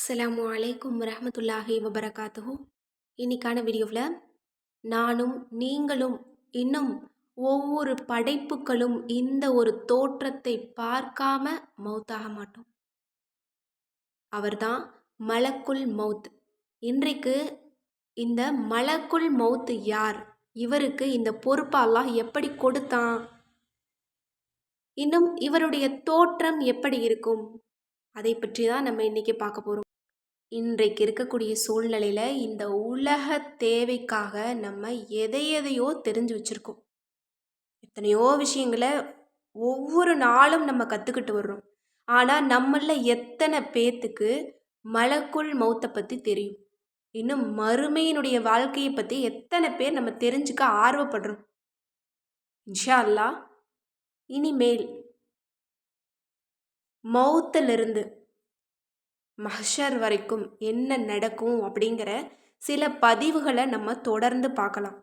அஸ்ஸலாமு அலைக்கும் ரஹமத்துல்லாஹி வபரகாத்துஹூ. இன்னைக்கான வீடியோவில் நானும் நீங்களும் இன்னும் ஒவ்வொரு படைப்புகளும் இந்த ஒரு தோற்றத்தை பார்க்காம மௌத்தாக மாட்டோம். அவர்தான் மலக்குல் மௌத். இன்றைக்கு இந்த மலக்குல் மௌத் யார்? இவருக்கு இந்த பொறுப்பாலாம் அல்லாஹ் எப்படி கொடுத்தான்? இன்னும் இவருடைய தோற்றம் எப்படி இருக்கும்? அதை பற்றி தான் நம்ம இன்றைக்கி பார்க்க போகிறோம் இன்றைக்கு இருக்கக்கூடிய சூழ்நிலையில் இந்த உலக தேவைக்காக நம்ம எதை எதையோ தெரிஞ்சு வச்சுருக்கோம். எத்தனையோ விஷயங்களை ஒவ்வொரு நாளும் நம்ம கற்றுக்கிட்டு வர்றோம். ஆனால் நம்மள எத்தனை பேத்துக்கு மலக்குள் மௌத்தை பற்றி தெரியும்? இன்னும் மறுமையினுடைய வாழ்க்கையை பற்றி எத்தனை பேர் நம்ம தெரிஞ்சுக்க ஆர்வப்படுறோம்? இன்ஷா அல்லாஹ் இனிமேல் மௌத்திலிருந்து மஹஷர் வரைக்கும் என்ன நடக்கும் அப்படிங்கிற சில பதிவுகளை நம்ம தொடர்ந்து பார்க்கலாம்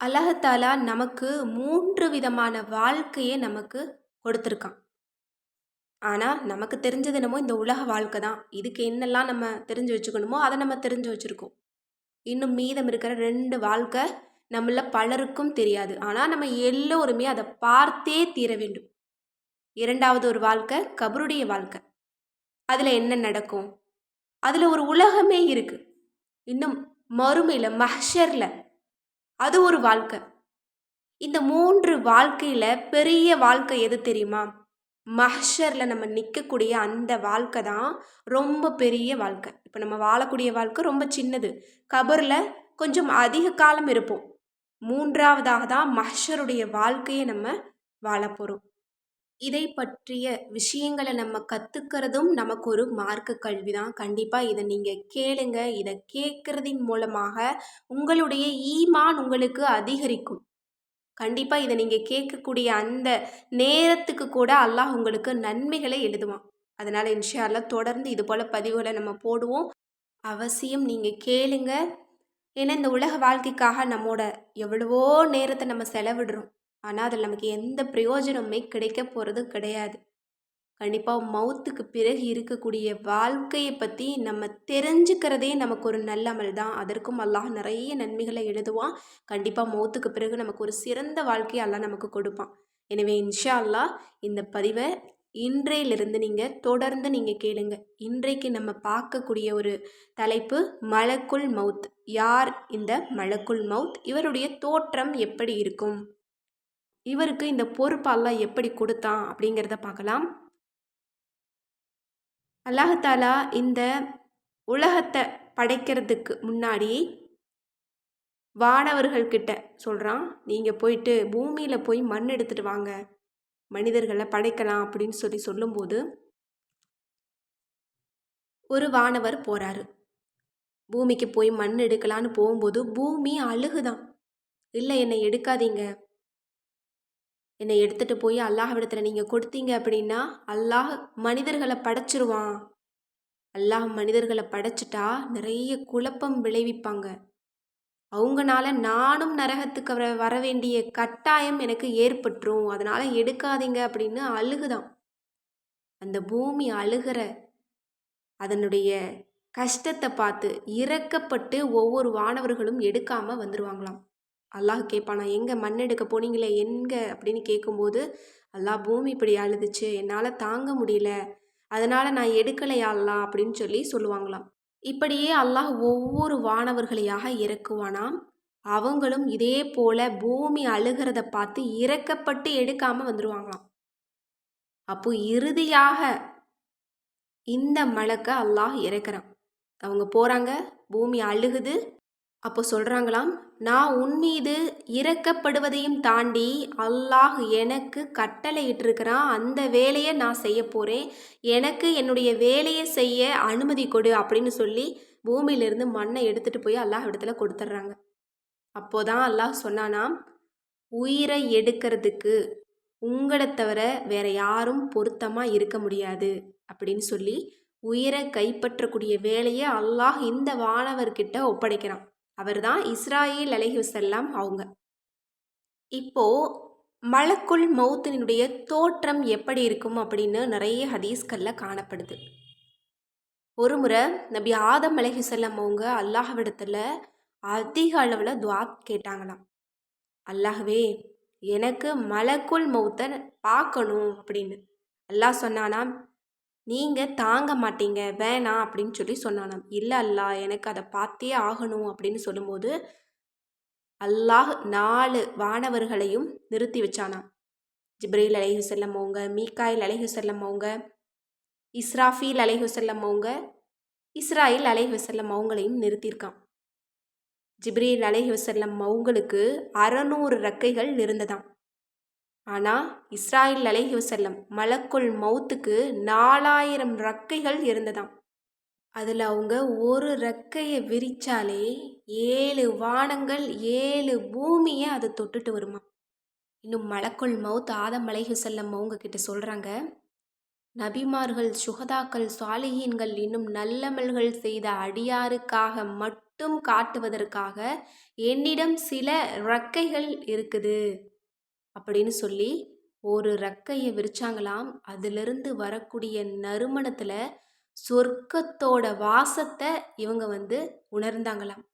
அல்லாஹாலா நமக்கு மூன்று விதமான வாழ்க்கையை நமக்கு கொடுத்துருக்கான் ஆனால் நமக்கு தெரிஞ்சது என்னமோ இந்த உலக வாழ்க்கை தான் இதுக்கு என்னெல்லாம் நம்ம தெரிஞ்சு வச்சுக்கணுமோ அதை நம்ம தெரிஞ்சு வச்சுருக்கோம் இன்னும் மீதம் இருக்கிற ரெண்டு வாழ்க்கை நம்மள பலருக்கும் தெரியாது ஆனால் நம்ம எல்லோருமே அதை பார்த்தே தீர வேண்டும் இரண்டாவது ஒரு வாழ்க்கை கபருடைய வாழ்க்கை அதில் என்ன நடக்கும்? அதில் ஒரு உலகமே இருக்குது இன்னும் மறுமையில் மஹ்ஷரில். அது ஒரு வாழ்க்கை. இந்த மூன்று வாழ்க்கையில் பெரிய வாழ்க்கை எது தெரியுமா? மஹ்ஷரில் நம்ம நிற்கக்கூடிய அந்த வாழ்க்கை தான் ரொம்ப பெரிய வாழ்க்கை. இப்போ நம்ம வாழக்கூடிய வாழ்க்கை ரொம்ப சின்னது. கபரில் கொஞ்சம் அதிக காலம் இருப்போம். மூன்றாவதாக தான் மஹ்ஷருடைய வாழ்க்கையை நம்ம வாழ போகிறோம் இதை பற்றிய விஷயங்களை நம்ம கற்றுக்கிறதும் நமக்கு ஒரு மார்க்க கல்வி தான் கண்டிப்பாக இதை நீங்கள் கேளுங்க. இதை கேட்குறதின் மூலமாக உங்களுடைய ஈமான் உங்களுக்கு அதிகரிக்கும். கண்டிப்பாக இதை நீங்கள் கேட்கக்கூடிய அந்த நேரத்துக்கு கூட அல்லாஹ் உங்களுக்கு நன்மைகளை எழுதுவான். அதனால் இன்ஷா தொடர்ந்து இது போல் பதிவுகளை நம்ம போடுவோம். அவசியம் நீங்கள் கேளுங்க. ஏன்னா இந்த உலக வாழ்க்கைக்காக நம்மோட எவ்வளவோ நேரத்தை நம்ம செலவிடுறோம். ஆனால் அதில் நமக்கு எந்த பிரயோஜனமுமே கிடைக்க போகிறது கிடையாது. கண்டிப்பாக மௌத்துக்கு பிறகு இருக்கக்கூடிய வாழ்க்கையை பற்றி நம்ம தெரிஞ்சுக்கிறதே நமக்கு ஒரு நல்ல அமல் தான். அதற்கும் அல்லாஹ் நிறைய நன்மைகளை எழுதுவான். கண்டிப்பாக மௌத்துக்கு பிறகு நமக்கு ஒரு சிறந்த வாழ்க்கையை அல்லாஹ் நமக்கு கொடுப்பான். எனவே இன்ஷா அல்லாஹ் இந்த பதிவை இன்றையிலிருந்து நீங்கள் தொடர்ந்து நீங்கள் கேளுங்க. இன்றைக்கு நம்ம பார்க்கக்கூடிய ஒரு தலைப்பு மலக்குள் மவுத். யார் இந்த மலக்குள் மவுத்? இவருடைய தோற்றம் எப்படி இருக்கும்? இவருக்கு இந்த பொறுப்பு அல்லாஹ் எப்படி கொடுத்தான் அப்படிங்கிறத பார்க்கலாம். அல்லாஹாலா இந்த உலகத்தை படைக்கிறதுக்கு முன்னாடி வானவர்கள்கிட்ட சொல்கிறான் நீங்கள் போயிட்டு பூமியில் போய் மண் எடுத்துகிட்டு வாங்க. மனிதர்களை படைக்கலாம். அப்படின்னு சொல்லி சொல்லும்போது ஒரு வானவர் போகிறாரு பூமிக்கு போய் மண் எடுக்கலான்னு போகும்போது பூமி அழுகுதான். இல்லை என்னை எடுக்காதீங்க. என்னை எடுத்துகிட்டு போய் அல்லாஹ்விடத்தில் நீங்கள் கொடுத்தீங்க அப்படின்னா அல்லாஹ் மனிதர்களை படைச்சிருவான். அல்லாஹ் மனிதர்களை படைச்சிட்டா நிறைய குழப்பம் விளைவிப்பாங்க. அவங்கனால நானும் நரகத்துக்கு வர வர வேண்டிய கட்டாயம் எனக்கு ஏற்பட்டுரும். அதனால் எடுக்காதீங்க அப்படின்னு அழுகுதான். அந்த பூமி அழுகிற அதனுடைய கஷ்டத்தை பார்த்து இறக்கப்பட்டு ஒவ்வொரு வானவர்களும் எடுக்காமல் வந்துடுவாங்களாம் அல்லாஹ் கேட்பானா எங்கே மண் எடுக்க போனீங்களே எங்கே? அப்படின்னு கேட்கும்போது அல்லாஹ் பூமி இப்படி அழுதுச்சு என்னால் தாங்க முடியல அதனால் நான் எடுக்கலையா அப்படின்னு சொல்லி சொல்லுவாங்களாம். இப்படியே அல்லாஹ் ஒவ்வொரு வானவர்களையாக இறக்குவானாம். அவங்களும் இதே போல பூமி அழுகிறத பார்த்து இறக்கப்பட்டு எடுக்காமல் வந்துடுவாங்களாம் அப்போ இறுதியாக இந்த மலக்கை அல்லாஹ் இறக்குறான். அவங்க போகிறாங்க பூமி அழுகுது அப்போ சொல்கிறாங்களாம் நான் உன் மீது இறக்கப்படுவதையும் தாண்டி அல்லாஹ் எனக்கு கட்டளையிட்டிருக்கிறான் அந்த வேலையை நான் செய்ய போகிறேன் எனக்கு என்னுடைய வேலையை செய்ய அனுமதி கொடு அப்படின்னு சொல்லி பூமியிலிருந்து மண்ணை எடுத்துகிட்டு போய் அல்லாஹ் இடத்துல கொடுத்துட்றாங்க. அப்போதான் அல்லாஹ் சொன்னானாம் உயிரை எடுக்கிறதுக்கு உங்களை தவிர வேற யாரும் பொருத்தமாக இருக்க முடியாது அப்படின்னு சொல்லி உயிரை கைப்பற்றக்கூடிய வேலையை அல்லாஹ் இந்த வானவர்கிட்ட ஒப்படைக்கிறான். அவர் தான் இஸ்ராயில் அலஹி அவங்க. இப்போ மலக்குள் மௌத்தினுடைய தோற்றம் எப்படி இருக்கும் அப்படின்னு நிறைய ஹதீஸ்களில் காணப்படுது. ஒரு முறை நபி ஆதம் அலைஹிசல்லம் அவங்க அல்லாஹ்விடத்தில் அதிக அளவில் துவா கேட்டாங்களாம். அல்லாஹ்வே எனக்கு மலக்குள் மௌத்தை பார்க்கணும் அப்படின்னு. அல்லாஹ் சொன்னானா நீங்கள் தாங்க மாட்டீங்க வேணாம் அப்படின்னு சொல்லி சொன்னானாம். இல்லை அல்லா எனக்கு அதை பார்த்தே ஆகணும் அப்படின்னு சொல்லும்போது அல்லாஹ் நாலு வானவர்களையும் நிறுத்தி வச்சானாம். ஜிப்ரீல் அலைஹு செல்லம் அவங்க மீக்காயில் அலைஹு செல்லம் அவங்க இஸ்ராஃபீல் அலைஹு செல்லம் அவங்க இஸ்ராயில் அலைஹு செல்லம் அவங்களையும் நிறுத்தியிருக்கான் ஜிப்ரீல் அலைஹு செல்லம் அவங்களுக்கு அறநூறு ரெக்கைகள் இருந்ததாம் ஆனால் இஸ்ராயில் அலைஹி வசல்லம் மலக்குள் மௌத்துக்கு நாலாயிரம் ரக்கைகள் இருந்ததாம். அதில் அவங்க ஒரு ரெக்கையை விரிச்சாலே ஏழு வானங்கள் ஏழு பூமியை அதை தொட்டுட்டு வருமா இன்னும் மலக்குள் மவுத் ஆதம் அலைஹி செல்லம் அவங்க கிட்ட சொல்கிறாங்க நபிமார்கள் சுகதாக்கள் சுவாலிஹீன்கள் இன்னும் நல்லமல்கள் செய்த அடியாருக்காக மட்டும் காட்டுவதற்காக என்னிடம் சில ரக்கைகள் இருக்குது. அப்படின்னு சொல்லி ஒரு ரக்கையை விரிச்சாங்களாம். அதிலிருந்து வரக்கூடிய நறுமணத்தில் சொர்க்கத்தோட வாசத்தை இவங்க வந்து உணர்ந்தாங்களாம்.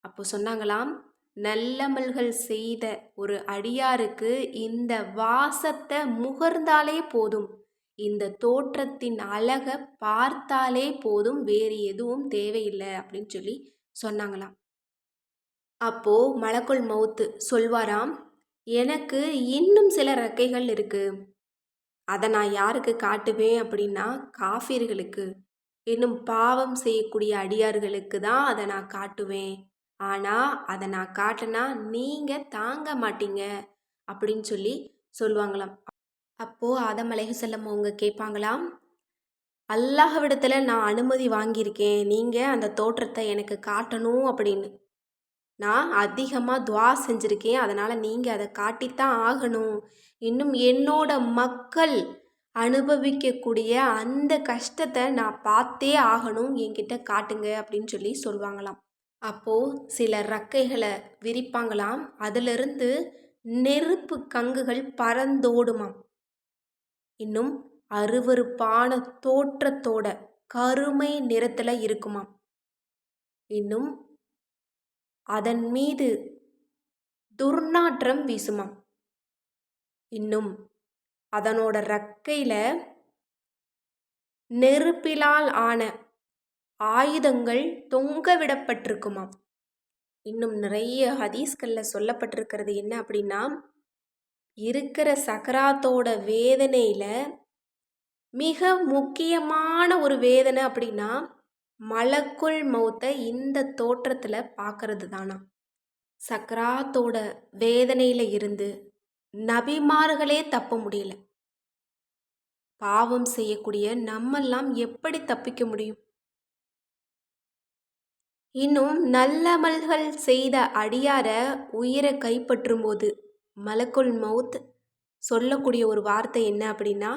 அப்போ சொன்னாங்களாம் நல்லமல்கள் செய்த ஒரு அடியாருக்கு இந்த வாசத்தை முகர்ந்தாலே போதும். இந்த தோற்றத்தின் அழகை பார்த்தாலே போதும். வேறு எதுவும் தேவையில்லை. அப்படின்னு சொல்லி சொன்னாங்களாம். அப்போ மலக்குள் மவுத்து சொல்வாராம் எனக்கு இன்னும் சில ரெக்கைகள் இருக்கு. அதை நான் யாருக்கு காட்டுவேன் அப்படின்னா காஃபிர்களுக்கு இன்னும் பாவம் செய்யக்கூடிய அடியார்களுக்கு தான் அதை நான் காட்டுவேன். ஆனால் அதை நான் காட்டினா நீங்கள் தாங்க மாட்டீங்க அப்படின்னு சொல்லி சொல்லுவாங்களாம். அப்போது ஆதம் செல்லம் அவங்க கேட்பாங்களாம் அல்லாஹவிடத்தில் நான் அனுமதி வாங்கியிருக்கேன். நீங்கள் அந்த தோற்றத்தை எனக்கு காட்டணும் அப்படின்னு. நான் அதிகமாக துவா செஞ்சுருக்கேன். அதனால் நீங்கள் அதை காட்டித்தான் ஆகணும். இன்னும் என்னோட மக்கள் அனுபவிக்கக்கூடிய அந்த கஷ்டத்தை நான் பார்த்தே ஆகணும். என்கிட்ட காட்டுங்க அப்படின்னு சொல்லி சொல்லுவாங்களாம். அப்போது சில ரக்கைகளை விரிப்பாங்களாம். அதிலிருந்து நெருப்பு கங்குகள் பறந்தோடுமாம். இன்னும் அருவருப்பான தோற்றத்தோட கருமை நிறத்தில் இருக்குமாம். இன்னும் அதன் மீது துர்நாற்றம் வீசுமாம். இன்னும் அதனோட ரக்கையில் நெருப்பிலால் ஆன ஆயுதங்கள் தொங்க விடப்பட்டிருக்குமாம் இன்னும் நிறைய ஹதீஸ்களில் சொல்லப்பட்டிருக்கிறது என்ன அப்படின்னா இருக்கிற சக்கராத்தோட வேதனையில் மிக முக்கியமான ஒரு வேதனை அப்படின்னா மலக்குள் மௌத்தை இந்த தோற்றத்தில் பார்க்கறது தானா சக்ராத்தோட வேதனையில் இருந்து நபிமார்களே தப்ப முடியல. பாவம் செய்யக்கூடிய நம்மெல்லாம் எப்படி தப்பிக்க முடியும்? இன்னும் நல்லமல்கள் செய்த அடியார உயிரை கைப்பற்றும் போது மலக்குள் மவுத் சொல்லக்கூடிய ஒரு வார்த்தை என்ன அப்படின்னா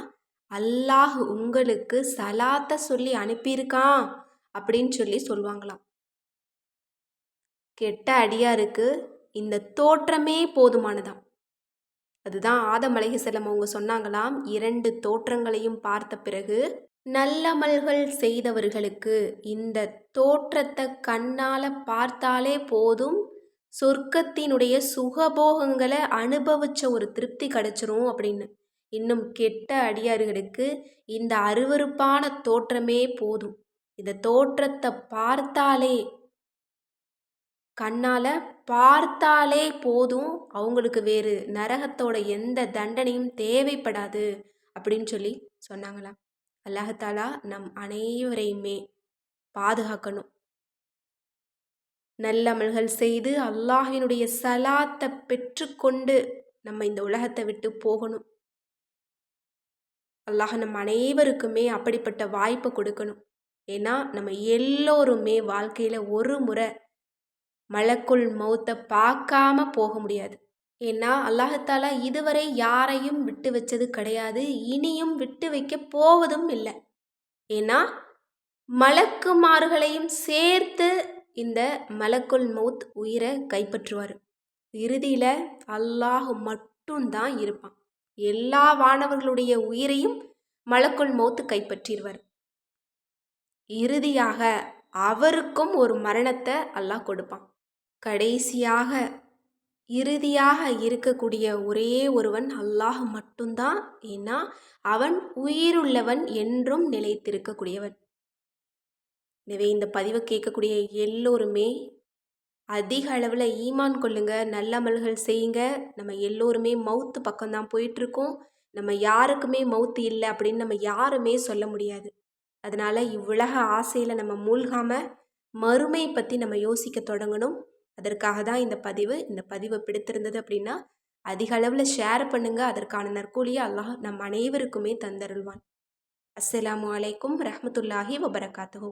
அல்லாஹ் உங்களுக்கு சலாத்தை சொல்லி அனுப்பியிருக்கான். அப்படின்னு சொல்லி சொல்லுவாங்களாம். கெட்ட அடியாருக்கு இந்த தோற்றமே போதுமானதாம். அதுதான் ஆதம் செல்லம் அவங்க சொன்னாங்களாம். இரண்டு தோற்றங்களையும் பார்த்த பிறகு நல்லமல்கள் செய்தவர்களுக்கு இந்த தோற்றத்தை கண்ணால் பார்த்தாலே போதும். சொர்க்கத்தினுடைய சுகபோகங்களை அனுபவிச்ச ஒரு திருப்தி கிடைச்சிரும் அப்படின்னு. இன்னும் கெட்ட அடியார்களுக்கு இந்த அருவறுப்பான தோற்றமே போதும். இந்த தோற்றத்தை பார்த்தாலே கண்ணால் பார்த்தாலே போதும். அவங்களுக்கு வேறு நரகத்தோட எந்த தண்டனையும் தேவைப்படாது அப்படின்னு சொல்லி சொன்னாங்களாம். அல்லாஹாலா நம் அனைவரையுமே பாதுகாக்கணும். நல்லமல்கள் செய்து அல்லாஹினுடைய சலாத்தை பெற்றுக்கொண்டு நம்ம இந்த உலகத்தை விட்டு போகணும். அல்லாஹ் நம் அனைவருக்குமே அப்படிப்பட்ட வாய்ப்பை கொடுக்கணும். ஏன்னா நம்ம எல்லோருமே வாழ்க்கையில் ஒரு முறை மலக்குள் மௌத்தை பார்க்காம போக முடியாது. ஏன்னா அல்லாஹத்தாலா இதுவரை யாரையும் விட்டு வச்சது கிடையாது. இனியும் விட்டு வைக்க போவதும் இல்லை. ஏன்னா மலக்குமார்களையும் சேர்த்து இந்த மலக்குள் மௌத் உயிரை கைப்பற்றுவார். இறுதியில் அல்லாஹ் மட்டும்தான் இருப்பான். எல்லா வானவர்களுடைய உயிரையும் மலக்குள் மௌத்து கைப்பற்றிடுவார் இறுதியாக அவருக்கும் ஒரு மரணத்தை அல்லாஹ் கொடுப்பான். கடைசியாக இறுதியாக இருக்கக்கூடிய ஒரே ஒருவன் அல்லாஹ் மட்டும்தான். ஏன்னா அவன் உயிருள்ளவன் என்றும் நிலைத்திருக்கக்கூடியவன். எனவே இந்த பதிவை கேட்கக்கூடிய எல்லோருமே அதிக அளவில் ஈமான் கொள்ளுங்க நல்ல அமல்கள் செய்யுங்க. நம்ம எல்லோருமே மவுத்து பக்கம்தான் போயிட்டுருக்கோம் நம்ம யாருக்குமே மவுத்து இல்லை அப்படின்னு நம்ம யாருமே சொல்ல முடியாது. அதனால் இவ்வுலக ஆசையில் நம்ம மூழ்காமல் மறுமை பற்றி நம்ம யோசிக்க தொடங்கணும். அதற்காக தான் இந்த பதிவு. இந்த பதிவு பிடித்திருந்தது அப்படின்னா அதிக அளவில் ஷேர் பண்ணுங்கள் அதற்கான நற்கூலியை அல்லாஹ் நம் அனைவருக்குமே தந்தருள்வான். அஸ்ஸலாமு அலைக்கும் ரஹமத்துல்லாஹி வபரகாத்துஹூ.